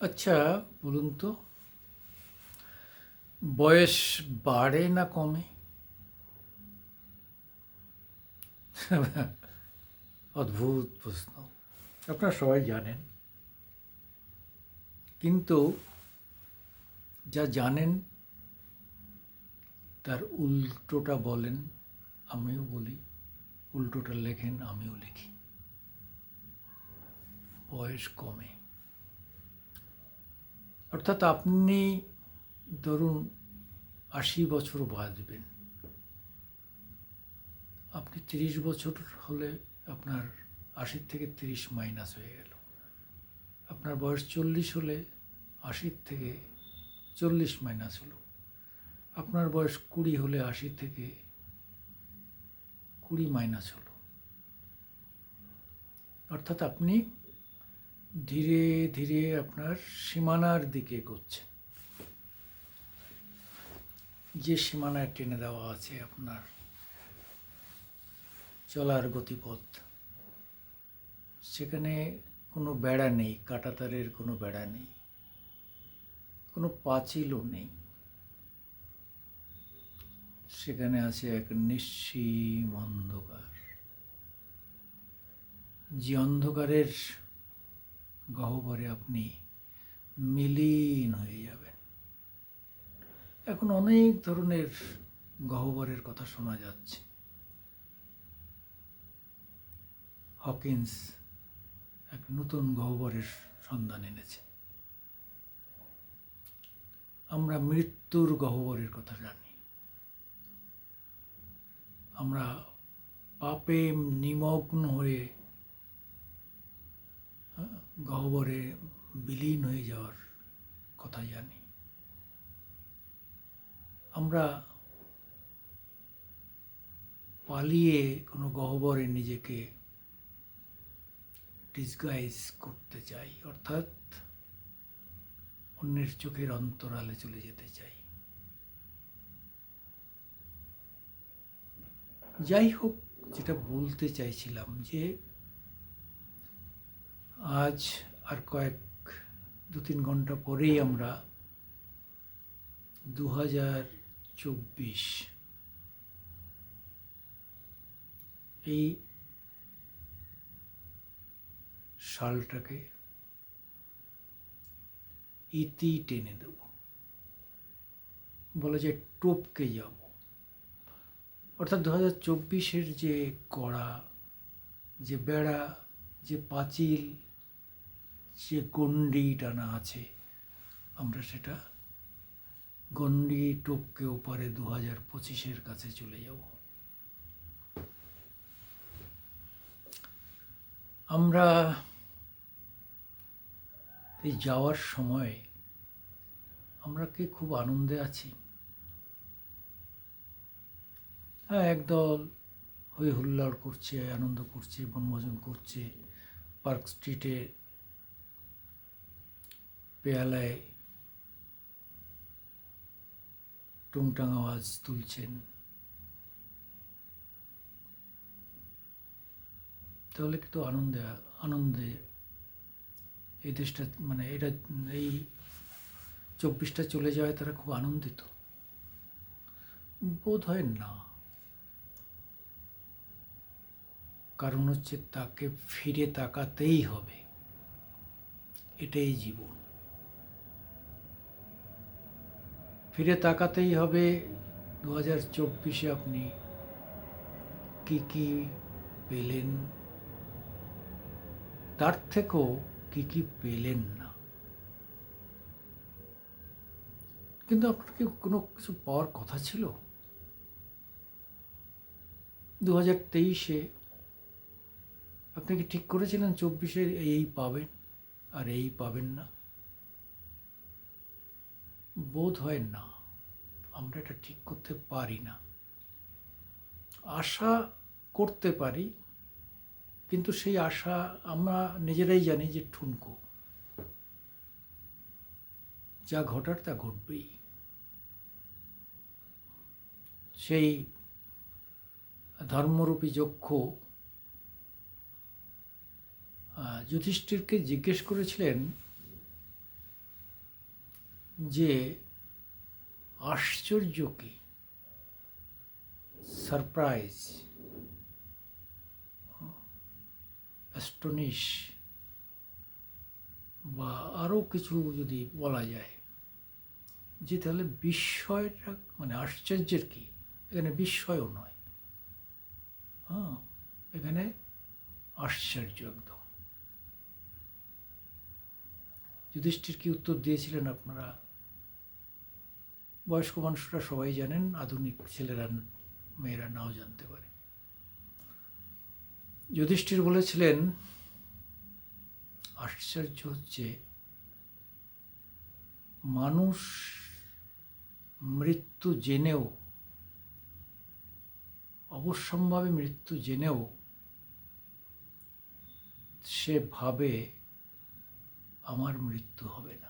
আচ্ছা বলুন তো। বয়স বাড়ে না কমে? অদ্ভুত প্রশ্ন। আপনারা সবাই জানেন। কিন্তু যা জানেন তার উল্টোটা বলেন আমিও বলি। উল্টোটা লেখেন আমিও লিখি। বয়স কমে। অর্থাৎ আপনি ধরুন আশি বছর বাঁচবেন। আপনি তিরিশ বছর হলে আপনার আশির থেকে তিরিশ মাইনাস হয়ে গেল। আপনার বয়স চল্লিশ হলে আশির থেকে চল্লিশ মাইনাস হলো। আপনার বয়স কুড়ি হলে আশি থেকে কুড়ি মাইনাস হলো। অর্থাৎ আপনি ধীরে ধীরে আপনার সীমানার দিকে এগোচ্ছেন যে সীমানায় টেনে দেওয়া আছে আপনার চলার গতিপথ, সেখানে কোনো বেড়া নেই, কাটাতারের কোনো বেড়া নেই, কোনো পাঁচিলও নেই। সেখানে আছে এক নিঃসীম অন্ধকার। যে অন্ধকারের গহ্বরে আপনি মিলীন হয়ে যাবেন। এখন অনেক ধরনের গহ্বরের কথা শোনা যাচ্ছে। হকিন্স এক নতুন গহ্বরের সন্ধান এনেছে। আমরা মৃত্যুর গহ্বরের কথা জানি। আমরা পাপে নিমগ্ন হয়ে গহ্বরে বিলীন হয়ে যাওয়ার কথা জানি। আমরা পালিয়ে কোনো গহ্বরে নিজেকে ডিসগাইজ করতে চাই, অর্থাৎ অন্যের চোখের অন্তরালে চলে যেতে চাই। যাই হোক, যেটা বলতে চাইছিলাম যে আজ আর কয়েক দু তিন ঘণ্টা পরেই আমরা দু হাজার চব্বিশ এই সালটাকে ইতি টেনে দেব। বলা যায় টোপকে যাব। অর্থাৎ দু হাজার চব্বিশের যে কড়া, যে বেড়া, যে পাঁচিল যে গণ্ডি টানা আছে, আমরা সেটা গণ্ডি টপকে ওপারে দু হাজার পঁচিশের কাছে চলে যাব। আমরা এই যাওয়ার সময় আমরা কি খুব আনন্দে আছি? হ্যাঁ একদল হই হুল্লাড় করছে, আনন্দ করছে, বনভোজন করছে, পার্ক স্ট্রিটে পেয়ালায় টুংটাং আওয়াজ তুলছেন। তাহলে কিন্তু আনন্দে আনন্দে এই দেশটা মানে এটা, এই চব্বিশটা চলে যাওয়ায় তারা খুব আনন্দিত। বোধ হয় না। কারণ হচ্ছে তাকে ফিরে তাকাতেই হবে। এটাই জীবন। ফিরে তাকাতেই হবে দু হাজার চব্বিশে আপনি। কি কি পেলেন? তার থেকেও কি কি পেলেন না। কিন্তু আপনার কি কোনো কিছু পাওয়ার কথা ছিল? দু হাজার তেইশে আপনি কি ঠিক করেছিলেন চব্বিশে এই পাবেন আর এই পাবেন না? বোধ হয় না, আমরা এটা ঠিক করতে পারি না। আশা করতে পারি, কিন্তু সেই আশা আমরা নিজেরাই জানি যে ঠুনকো। যা ঘটার তা ঘটবেই। সেই ধর্মরূপী যক্ষ যুধিষ্ঠিরকে জিজ্ঞেস করেছিলেন যে আশ্চর্য কি? সারপ্রাইজ অ্যাস্টনিশ বা আরও কিছু যদি বলা যায়, যে তাহলে বিস্ময়টা মানে আশ্চর্যের কি? এখানে বিস্ময়ও নয়। হ্যাঁ এখানে আশ্চর্য একদম। যুধিষ্ঠির কি উত্তর দিয়েছিলেন আপনারা? বয়স্ক মানুষরা সবাই জানেন, আধুনিক ছেলেরা, মেয়েরা নাও জানতে পারে। যুধিষ্ঠির বলেছিলেন, আশ্চর্য হচ্ছে, মানুষ মৃত্যু জেনেও, অবশ্যম্ভাবে মৃত্যু জেনেও সে ভাবে আমার মৃত্যু হবে না।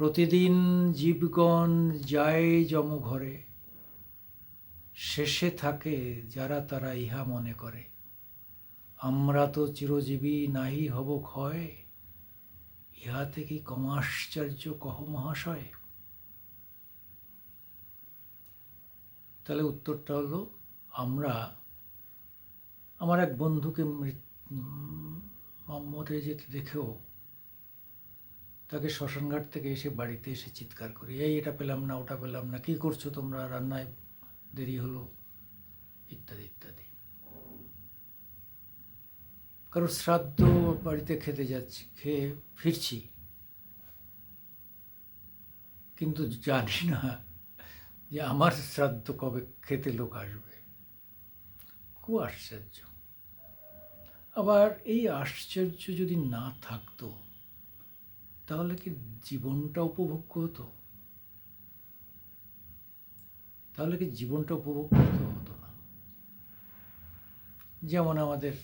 প্রতিদিন জীবগণ যায় জমঘরে শেষে থাকে যারা তারা ইহা মনে করে। আমরা তো চিরজীবী নাহি হব ক্ষয়, ইহাতে কি কমাশ্চর্য কহ মহাশয়? তাহলে উত্তরটা হলো, আমরা, আমার এক বন্ধুকে মরে যেতে দেখেও তাকে শ্মশানঘাট থেকে এসে বাড়িতে এসে চিৎকার করি, এই, এটা পেলাম না, ওটা পেলাম না, কী করছ তোমরা? রান্নায় দেরি হলো। ইত্যাদি ইত্যাদি। কারও শ্রাদ্ধ বাড়িতে খেতে যাচ্ছি, খেয়ে ফিরছি। কিন্তু জানি না যে আমার শ্রাদ্ধ কবে খেতে লোক আসবে। খুব আশ্চর্য। আবার এই আশ্চর্য যদি না থাকতো তাহলে কি জীবনটা উপভোগ্য হতো তাহলে কি জীবনটা উপভোগ করতে হতো না? যেমন আমাদের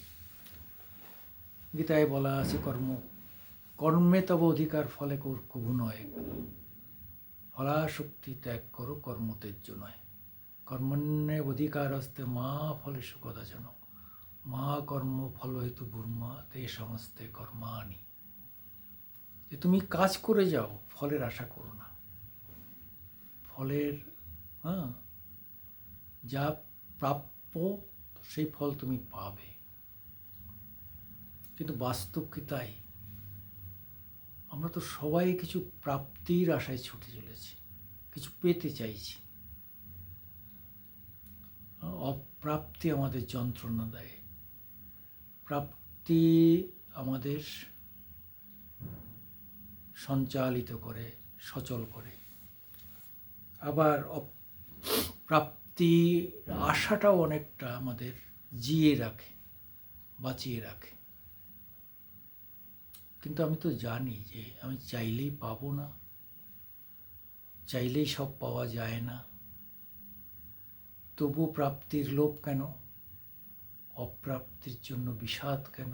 গীতায় বলা আছে, কর্ম, কর্মে তব অধিকার, ফলে কবু নয় ফলাশক্তি ত্যাগ করো, কর্ম তেজ্য নয় কর্মণ্যে অধিকার আসতে মা ফলে সুকদাজন মা কর্ম ফল হেতু বুর্মা, তে সমস্তে কর্মানি যে তুমি কাজ করে যাও, ফলের আশা করো না। ফলের হ্যাঁ যা প্রাপ্য সেই ফল তুমি পাবে। কিন্তু বাস্তব কি তাই? আমরা তো সবাই কিছু প্রাপ্তির আশায় ছুটে চলেছি, কিছু পেতে চাইছি। অপ্রাপ্তি আমাদের যন্ত্রণা দেয়। প্রাপ্তি আমাদের সঞ্চালিত করে, সচল করে। আবার প্রাপ্তি আশাটাও অনেকটা আমাদের জিয়ে রাখে, বাঁচিয়ে রাখে। কিন্তু আমি তো জানি যে আমি চাইলেই পাবো না, চাইলেই সব পাওয়া যায় না। তবু প্রাপ্তির লোভ কেন? অপ্রাপ্তির জন্য বিষাদ কেন?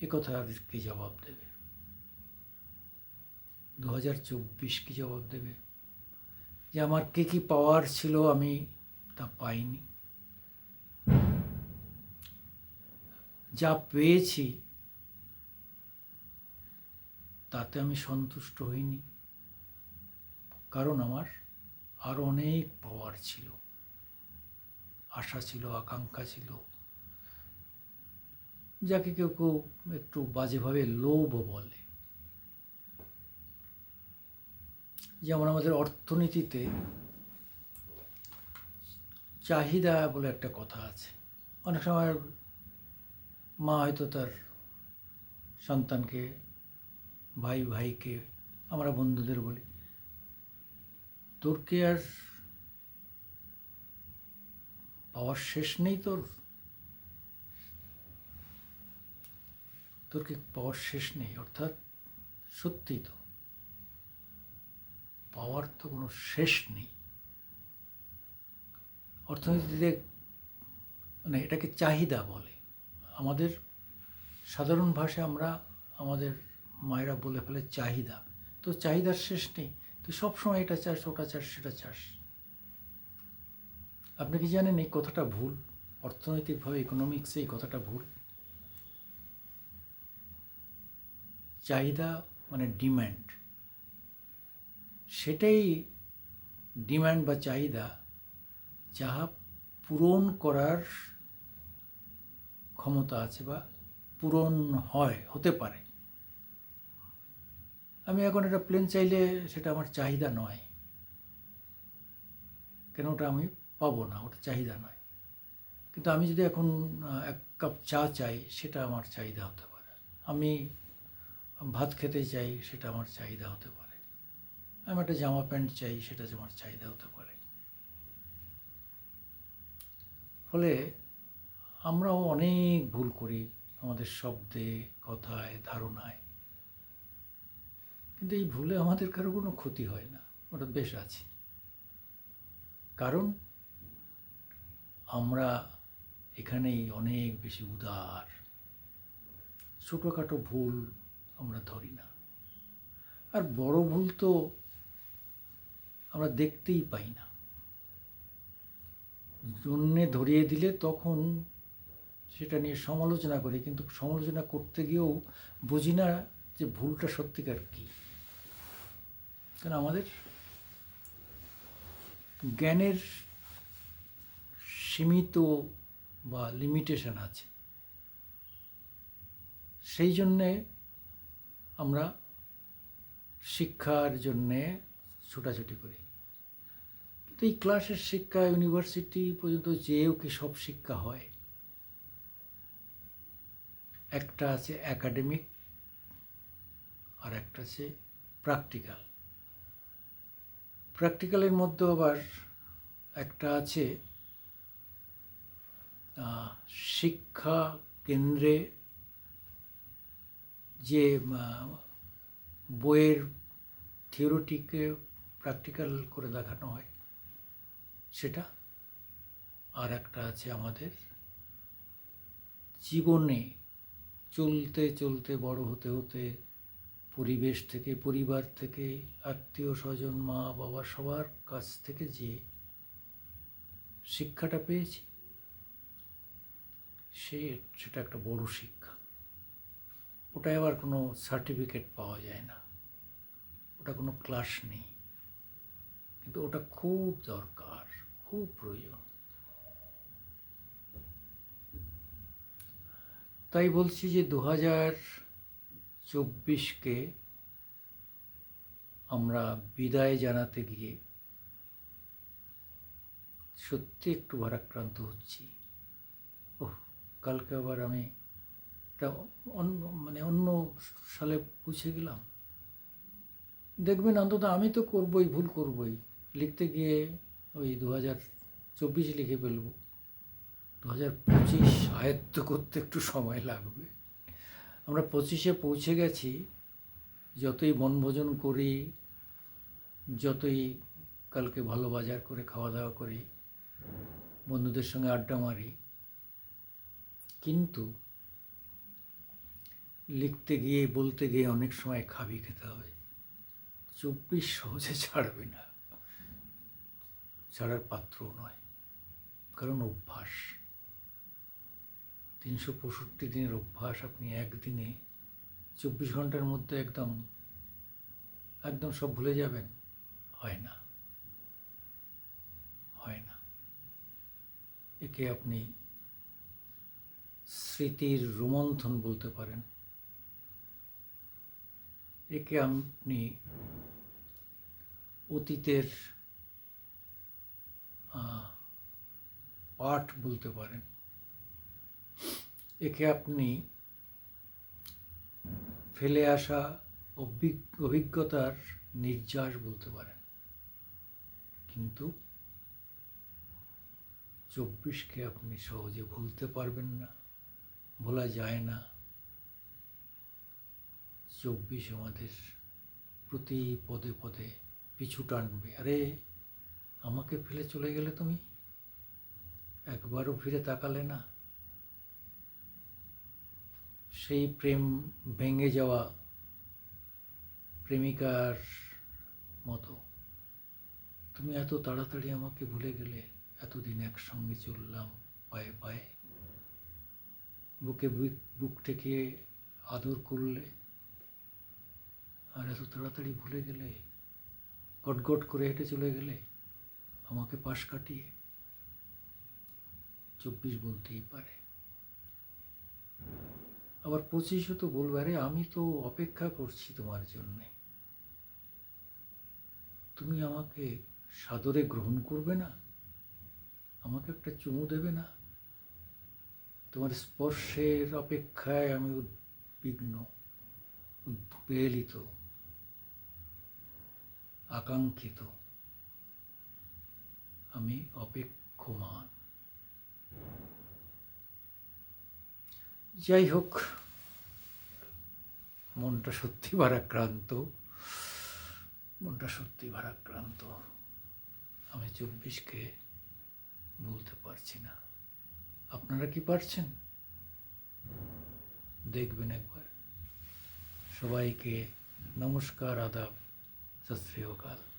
এ কথা কি জবাব দেবে। দু হাজার চব্বিশ কি জবাব দেবে? যে আমার কে কি পাওয়ার ছিল আমি তা পাইনি। যা পেয়েছি তাতে আমি সন্তুষ্ট হইনি। কারণ আমার আরও অনেক পাওয়ার ছিল। আশা ছিল, আকাঙ্ক্ষা ছিল। যাকে কেউ কেউ একটু বাজেভাবে লোভ বলে। যেমন আমাদের অর্থনীতিতে চাহিদা বলে একটা কথা আছে। অনেক সময় মা হয়তো তার সন্তানকে, ভাই ভাইকে, আমরা বন্ধুদের বলি, তোর কি আর পাওয়ার শেষ নেই তোর? তোর কি পাওয়ার শেষ নেই? অর্থাৎ সত্যি তো। পাওয়ার তো কোনো শেষ নেই। অর্থনীতিতে মানে এটাকে চাহিদা বলে। আমাদের সাধারণ ভাষায় আমরা আমাদের মায়েরা বলে ফেলে চাহিদা। তো চাহিদার শেষ নেই। তুই সবসময় এটা চাষ ওটা চাষ সেটা চাষ আপনি কি জানেন এই কথাটা ভুল? অর্থনৈতিকভাবে ইকোনমিক্সে এই কথাটা ভুল। চাহিদা মানে ডিম্যান্ড সেটাই ডিম্যান্ড বা চাহিদা যাহা পূরণ করার ক্ষমতা আছে বা পূরণ হয়, হতে পারে। আমি এখন একটা প্লেন চাইলে সেটা আমার চাহিদা নয়। কেন ওটা আমি পাবো না? ওটা চাহিদা নয়। কিন্তু আমি যদি এখন এক কাপ চা চাই, সেটা আমার চাহিদা হতে পারে। আমি ভাত খেতে চাই, সেটা আমার চাহিদা হতে পারে। আমি একটা জামা প্যান্ট চাই, সেটা যে আমার চাহিদা হতে পারে। ফলে আমরাও অনেক ভুল করি আমাদের শব্দে, কথায়, ধারণায়। কিন্তু এই ভুলে আমাদের কারও কোনো ক্ষতি হয় না ওটা বেশ আছে। কারণ আমরা এখানেই অনেক বেশি উদার। ছোটোখাটো ভুল আমরা ধরি না। আর বড় ভুল তো আমরা দেখতেই পাই না। জন্যে ধরিয়ে দিলে তখন সেটা নিয়ে সমালোচনা করি, কিন্তু সমালোচনা করতে গিয়েও বুঝি না যে ভুলটা সত্যিকার কী। কারণ আমাদের জ্ঞানের সীমিত বা লিমিটেশন আছে। সেই জন্যে আমরা শিক্ষার জন্যে ছোটাছুটি করি। কিন্তু এই ক্লাসের শিক্ষা, ইউনিভার্সিটি পর্যন্ত যেও কি সব শিক্ষা হয়? একটা আছে একাডেমিক আর একটা আছে প্র্যাকটিক্যাল প্র্যাকটিক্যালের মধ্যে আবার একটা আছে শিক্ষা কেন্দ্রে যে বইয়ের থিওরিটিকে প্র্যাকটিক্যাল করে দেখানো হয়। সেটা আর একটা আছে আমাদের জীবনে চলতে চলতে, বড় হতে হতে পরিবেশ থেকে, পরিবার থেকে আত্মীয় স্বজন মা বাবা সবার কাছ থেকে যে শিক্ষাটা পেয়েছি, সে সেটা একটা বড় শিক্ষা। ওটায় আবার কোনো সার্টিফিকেট পাওয়া যায় না। ওটা কোনো ক্লাস নেই। কিন্তু ওটা খুব দরকার, খুব প্রয়োজন। তাই বলছি যে দু হাজার চব্বিশকে আমরা বিদায় জানাতে গিয়ে সত্যি একটু ভারাক্রান্ত হচ্ছি। ওহ, কালকে আবার আমি একটা অন্য মানে অন্য সালে পুছে গেলাম। দেখবেন অন্তত আমি তো করবই, ভুল করবই। লিখতে গিয়ে ওই দু হাজার চব্বিশ লিখে ফেলব। দু হাজার পঁচিশ আয়ত্ত করতে একটু সময় লাগবে। আমরা পঁচিশে পৌঁছে গেছি, যতই বনভোজন করি, যতই কালকে ভালো বাজার করে খাওয়া দাওয়া করি, বন্ধুদের সঙ্গে আড্ডা মারি, কিন্তু লিখতে গিয়ে, বলতে গিয়ে অনেক সময় খাবি খেতে হবে। চব্বিশ সহজে ছাড়বে না। ছাড়ার পাত্রও নয়, কারণ অভ্যাস। তিনশো পঁয়ষট্টি দিনের অভ্যাস আপনি একদিনে চব্বিশ ঘণ্টার মধ্যে একদম একদম সব ভুলে যাবেন। হয় না। হয় না। একে আপনি স্মৃতির রোমন্থন বলতে পারেন। একে আপনি অতীতের পাঠ বলতে পারেন। একে আপনি ফেলে আসা অভিজ্ঞ- অভিজ্ঞতার নির্যাস বলতে পারেন। কিন্তু চব্বিশকে আপনি সহজে ভুলতে পারবেন না, ভোলা যায় না। চব্বিশ আমাদের প্রতি পদে পদে পিছু টানবে। আরে, আমাকে ফেলে চলে গেলে তুমি? একবারও ফিরে তাকালে না। সেই প্রেম ভেঙে যাওয়া প্রেমিকার মতো। তুমি এত তাড়াতাড়ি আমাকে ভুলে গেলে, এতদিন একসঙ্গে চললাম পায়ে পায়ে। বুকে বুক ঠেকিয়ে আদর করলে, আর এত তাড়াতাড়ি ভুলে গেলে, গটগট করে হেঁটে চলে গেলে, আমাকে পাশ কাটিয়ে চব্বিশ বলতেই পারে। আবার পঁচিশও তো বলবে, আরে আমি তো অপেক্ষা করছি তোমার জন্যে। তুমি আমাকে সাদরে গ্রহণ করবে না? আমাকে একটা চুমু দেবে না? তোমার স্পর্শের অপেক্ষায় আমি উদ্বিগ্ন, উদ্বেলিত আকাঙ্ক্ষিত আমি অপেক্ষমান। যাই হোক মনটা সত্যি ভারাক্রান্ত। মনটা সত্যি ভারাক্রান্ত। আমি চব্বিশকে বলতে পারছি না। আপনারা কি পারছেন? দেখবেন একবার। সবাইকে নমস্কার, আদাব। সত